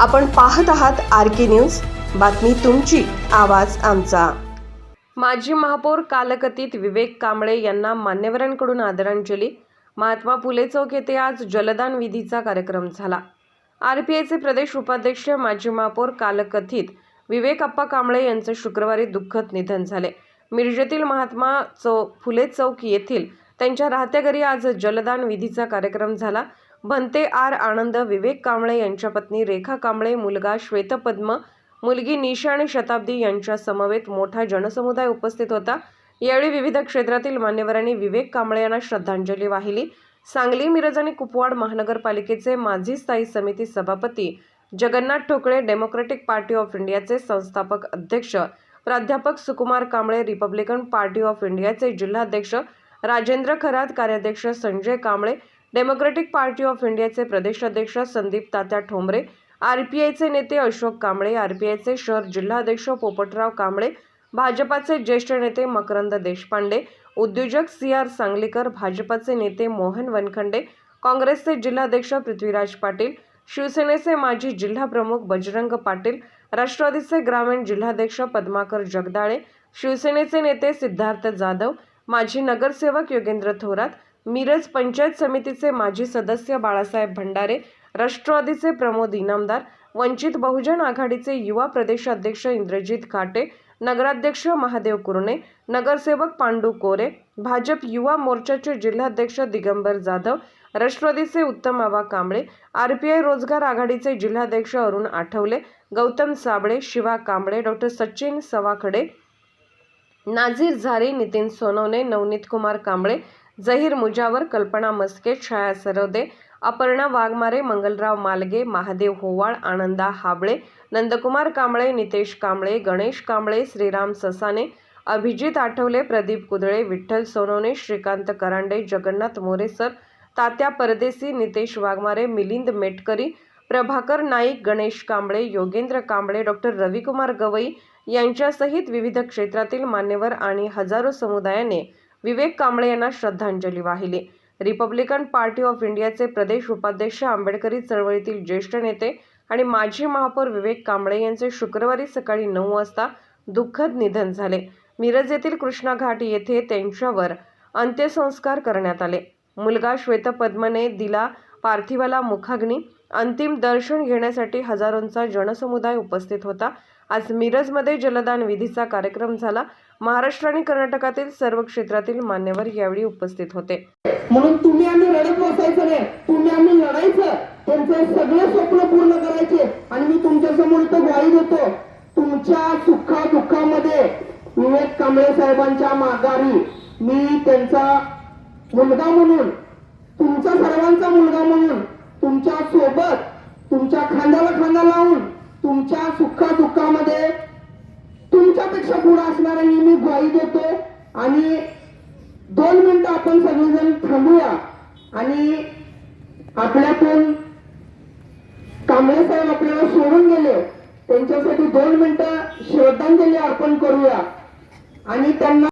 आपण पाहत आहात आर के न्यूज. बातमी तुमची आवाज आमचा. माजी महापौर कालकथित विवेक कांबळे यांना मान्यवरांकडून आदरांजली. महात्मा फुले चौक येथे आज जलदान विधीचा कार्यक्रम झाला. आर पी आयचे प्रदेश उपाध्यक्ष माजी महापौर कालकथित विवेक अप्पा कांबळे यांचे शुक्रवारी दुःखद निधन झाले. मिरजेतील महात्मा चौ फुले चौक येथील त्यांच्या राहत्या घरी आज जलदान विधीचा कार्यक्रम झाला. भंते आर. आनंद विवेक कांबळे यांच्या पत्नी रेखा कांबळे मुलगा श्वेतपद्म मुलगी निशा आणि शताब्दी यांच्या समवेत मोठा जनसमुदाय उपस्थित होता. यावेळी विविध क्षेत्रातील मान्यवरांनी विवेक कांबळे यांना श्रद्धांजली वाहिली. सांगली मिरज आणि कुपवाड महानगरपालिकेचे माजी स्थायी समिती सभापती Jagannath Thokale Democratic Party of इंडियाचे संस्थापक अध्यक्ष प्राध्यापक Sukumar Kamble Republican Party of इंडियाचे जिल्हाध्यक्ष राजेंद्र खरात कार्याध्यक्ष Sanjay Kamble Democratic Party of इंडियाचे प्रदेशाध्यक्ष संदीप तात्या ठोंबरे आरपीआयचे नेते अशोक कांबळे आरपीआयचे शहर जिल्हाध्यक्ष पोपटराव कांबळे भाजपाचे ज्येष्ठ नेते मकरंद देशपांडे उद्योजक सी आर सांगलीकर भाजपाचे नेते मोहन वनखंडे काँग्रेसचे जिल्हाध्यक्ष पृथ्वीराज पाटील शिवसेनेचे माजी जिल्हाप्रमुख बजरंग पाटील राष्ट्रवादीचे ग्रामीण जिल्हाध्यक्ष पद्माकर जगदाळे शिवसेनेचे नेते सिद्धार्थ जाधव माजी नगरसेवक योगेंद्र थोरात मिरज पंचायत समितीचे माजी सदस्य बाळासाहेब भंडारे राष्ट्रवादीचे प्रमोद इनामदार वंचित बहुजन आघाडीचे युवा प्रदेशाध्यक्ष इंद्रजित काटे नगराध्यक्ष महादेव कुरणे नगरसेवक पांडू कोरे भाजप युवा मोर्चाचे जिल्हाध्यक्ष दिगंबर जाधव राष्ट्रवादीचे Uttam Aba Kamble R P I रोजगार आघाडीचे जिल्हाध्यक्ष अरुण आठवले गौतम साबळे शिवा कांबळे डॉक्टर सचिन सवाखडे नाझीर झारी नितीन सोनवणे नवनीत कुमार कांबळे जहीर मुजावर कल्पना मस्के छाया सरोदे अपर्णा वाघमारे मंगलराव मालगे महादेव होवाळ आनंदा हाबळे नंदकुमार कांबळे नितेश कांबळे गणेश कांबळे श्रीराम ससाने अभिजित आठवले प्रदीप कुदळे विठ्ठल सोनवणे श्रीकांत करांडे जगन्नाथ मोरेसर तात्या परदेसी नितेश वाघमारे मिलिंद मेटकरी प्रभाकर नाईक गणेश कांबळे योगेंद्र कांबळे डॉक्टर रविकुमार गवई यांच्यासहित विविध क्षेत्रातील मान्यवर आणि हजारो समुदायाने विवेक कांबळे यांना श्रद्धांजली वाहिली. रिपब्लिकन पार्टी ऑफ इंडियाचे प्रदेश उपाध्यक्ष आंबेडकरी चळवळीतील ज्येष्ठ नेते आणि माजी महापौर विवेक कांबळे यांचे शुक्रवारी सकाळी नऊ वाजता दुःखद निधन झाले. मिरज येथील कृष्णा घाट येथे त्यांच्यावर अंत्यसंस्कार करण्यात आले. मुलगा श्वेतपद्मने दिला पार्थिवाला मुखाग्नी अंतिम दर्शन घेण्यासाठी हजारोंचा जनसमुदाय उपस्थित होता. आज मिरजमध्ये जलदान विधीचा कार्यक्रम झाला. महाराष्ट्र आणि कर्नाटकातील सर्व क्षेत्रातील मान्यवर यावेळी उपस्थित होते. म्हणून तुम्ही आम्ही रडत बसायचं नाही. तुम्ही आम्ही लढायचं. त्यांचे सगळे स्वप्न पूर्ण करायचे. आणि मी तुमच्यासमोर इथं ग्वाही देतो तुमच्या सुखा दुःखामध्ये विवेक कांबळे साहेबांच्या माघारी मी त्यांचा मुलगा म्हणून तुमचा सर्वांचा मुलगा म्हणून तुमच्यासोबत तुमच्या खांद्याला खांदा लावून तुमच्या सुखा दुःखामध्ये तुमच्यापेक्षा पुढे असणारा मी ग्वाही देतो. आणि दोन मिनिटं आपण सगळेजण थांबूया. आणि आपल्यातून कांबळे साहेब आपल्याला सोडून गेले. त्यांच्यासाठी दोन मिनिटं श्रद्धांजली अर्पण करूया. आणि त्यांना